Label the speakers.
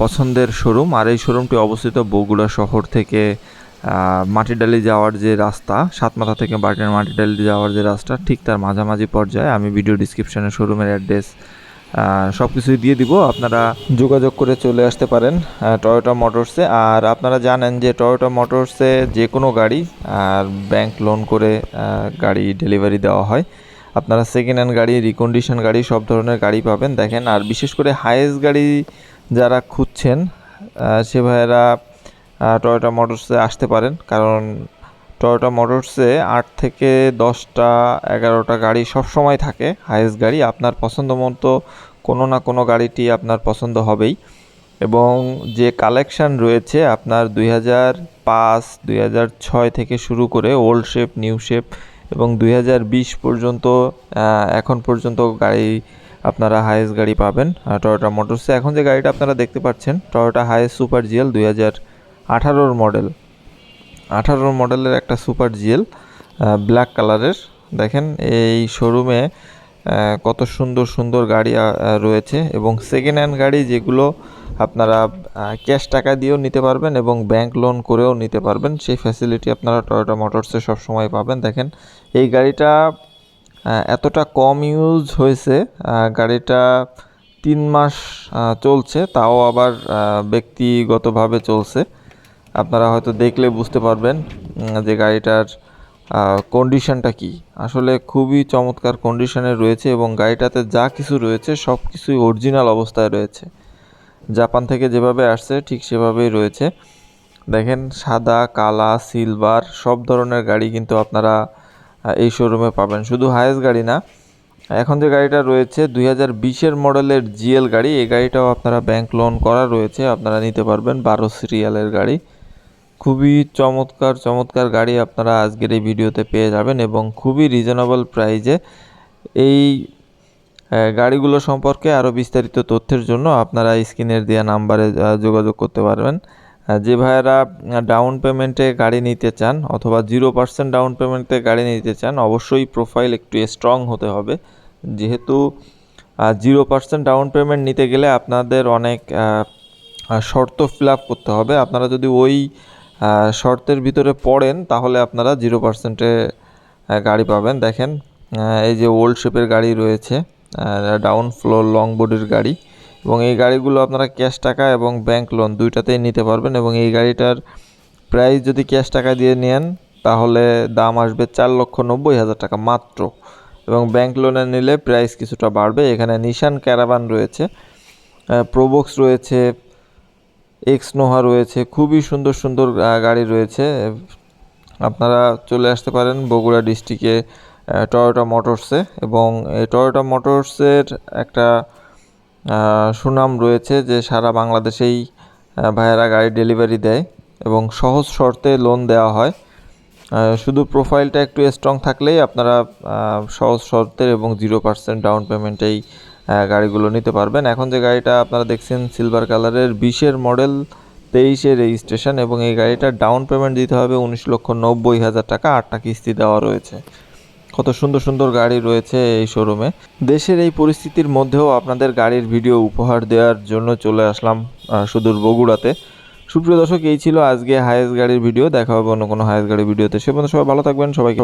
Speaker 1: পছন্দের শোরুম, আর এই শোরুমটি অবস্থিত বগুড়া শহর থেকে মাটিডালি যাওয়ার যে রাস্তা, সাতমাথা থেকে বাটির মাটিডালি যাওয়ার যে রাস্তা, ঠিক তার মাঝামাঝি পর্যায়ে আমি ভিডিও ডিসক্রিপশনে শোরুমের অ্যাড্রেস সব কিছুই দিয়ে দিব। আপনারা যোগাযোগ করে চলে আসতে পারেন টয়োটা মোটরসে আর আপনারা জানেন যে টয়োটা মোটরসে যে কোনো গাড়ি, আর ব্যাংক লোন করে গাড়ি ডেলিভারি দেওয়া হয়। আপনারা সেকেন্ড হ্যান্ড গাড়ি রিকন্ডিশন গাড়ি, সব ধরনের গাড়ি পাবেন। দেখেন, আর বিশেষ করে হাইয়েস্ট গাড়ি যারা খুঁজছেন সে ভাইয়েরা টয়োটা মোটরসে আসতে পারেন। কারণ টয়োটা মোটরসে আট থেকে দশটা, এগারোটা গাড়ি সব সময় থাকে। হাইয়েস্ট গাড়ি আপনার পছন্দ মতো কোনো না কোনো গাড়িটি আপনার পছন্দ হবেই। এবং যে কালেকশান রয়েছে আপনার দুই হাজার পাঁচ, দুই হাজার ছয় থেকে শুরু করে ওল্ড শেপ নিউ শেপ এবং দুই হাজার বিশ পর্যন্ত এখন পর্যন্ত গাড়ি আপনারা হাইয়েস্ট গাড়ি পাবেন টয়োটা মোটরসে এখন যে গাড়িটা আপনারা দেখতে পাচ্ছেন টয়োটা হাইয়েস্ট সুপার জিএল দুই হাজার আঠারোর মডেল আঠারোর মডেলের একটা সুপার জিএল ব্ল্যাক কালারের দেখেন, এই শোরুমে কত সুন্দর সুন্দর গাড়ি রয়েছে এবং সেকেন্ড হ্যান্ড গাড়ি যেগুলো আপনারা ক্যাশ টাকা দিয়েও নিতে পারবেন এবং ব্যাংক লোন করেও নিতে পারবেন, সেই ফ্যাসিলিটি আপনারা টয়োটা মোটরসে সবসময় পাবেন। দেখেন, এই গাড়িটা এতটা কম ইউজ হয়েছে গাড়িটা তিন মাস চলছে, তাও আবার ব্যক্তিগতভাবে চলছে। আপনারা হয়তো দেখলে বুঝতে পারবেন যে গাড়িটার কন্ডিশনটা কি। আসলে খুবই চমৎকার কন্ডিশনে রয়েছে এবং গাড়িটাতে যা কিছু রয়েছে সব কিছুই অরিজিনাল অবস্থায় রয়েছে। জাপান থেকে যেভাবে আসছে, ঠিক সেভাবেই রয়েছে। দেখেন, সাদা, কালা সিলভার সব ধরনের গাড়ি কিন্তু আপনারা এই শোরুমে পাবেন। শুধু হায়েস্ট গাড়ি না, এখন যে গাড়িটা রয়েছে, দুই হাজার বিশের মডেলের জিএল গাড়ি, এই গাড়িটাও আপনারা ব্যাংক লোন করা রয়েছে, আপনারা নিতে পারবেন বারো সিরিয়ালের গাড়ি। খুবই চমৎকার চমৎকার গাড়ি আপনারা আজকের এই ভিডিওতে পেয়ে যাবেন এবং খুবই রিজনেবল প্রাইজে এই গাড়িগুলো সম্পর্কে আরও বিস্তারিত তথ্যের জন্য আপনারা স্ক্রিনের দেওয়া নাম্বারে যোগাযোগ করতে পারবেন। যে ভাইয়েরা ডাউন পেমেন্টে গাড়ি নিতে চান অথবা জিরো পার্সেন্ট ডাউন পেমেন্টে গাড়ি নিতে চান, অবশ্যই প্রোফাইল একটু স্ট্রং হতে হবে। যেহেতু জিরো পার্সেন্ট ডাউন পেমেন্ট নিতে গেলে আপনাদের অনেক শর্ত ফিল আপ করতে হবে। আপনারা যদি ওই শর্তের ভিতরে পড়েন, তাহলে আপনারা জিরো পার্সেন্টে গাড়ি পাবেন। দেখেন এই যে ওল্ড শেপের গাড়ি রয়েছে ডাউন ফ্লোর লং বডির গাড়ি। এবং এই গাড়িগুলো আপনারা ক্যাশ টাকা এবং ব্যাংক লোন দুইটাতেই নিতে পারবেন এবং এই গাড়িটার প্রাইস যদি ক্যাশ টাকা দিয়ে নেন, তাহলে দাম আসবে চার লক্ষ নব্বই হাজার টাকা মাত্র। এবং ব্যাংক লোনে নিলে প্রাইস কিছুটা বাড়বে। এখানে নিশান ক্যারাভান রয়েছে প্রোবক্স রয়েছে এক্স নোহা রয়েছে, খুবই সুন্দর সুন্দর গাড়ি রয়েছে। আপনারা চলে আসতে পারেন বগুড়া ডিস্ট্রিক্টে টয়োটা মোটরসে এবং এই টয়োটা মোটরসের একটা সুনাম রয়েছে যে সারা বাংলাদেশেই ভাইয়েরা গাড়ি ডেলিভারি দেয় এবং সহজ শর্তে লোন দেওয়া হয়। শুধু প্রোফাইলটা একটু স্ট্রং থাকলেই আপনারা সহজ শর্তের এবং জিরো পার্সেন্ট ডাউন পেমেন্টেই গাড়িগুলো নিতে পারবেন। এখন যে গাড়িটা আপনারা দেখছেন সিলভার কালারের বিশের মডেল তেইশের রেজিস্ট্রেশন এবং এই গাড়িটার ডাউন পেমেন্ট দিতে হবে উনিশ লক্ষ নব্বই হাজার টাকা। আটটা কিস্তি দেওয়া রয়েছে। কত সুন্দর সুন্দর গাড়ি রয়েছে এই শোরুমে দেশের এই পরিস্থিতির মধ্যেও আপনাদের গাড়ির ভিডিও উপহার দেওয়ার জন্য চলে আসলাম সুদূর বগুড়াতে। সুপ্রিয় দর্শক, এই ছিল আজকে হায়েস্ট গাড়ির ভিডিও। দেখা হবে অন্য কোনো হায়েস্ট গাড়ির ভিডিওতে। সে পর্যন্ত সবাই ভালো থাকবেন, সবাইকে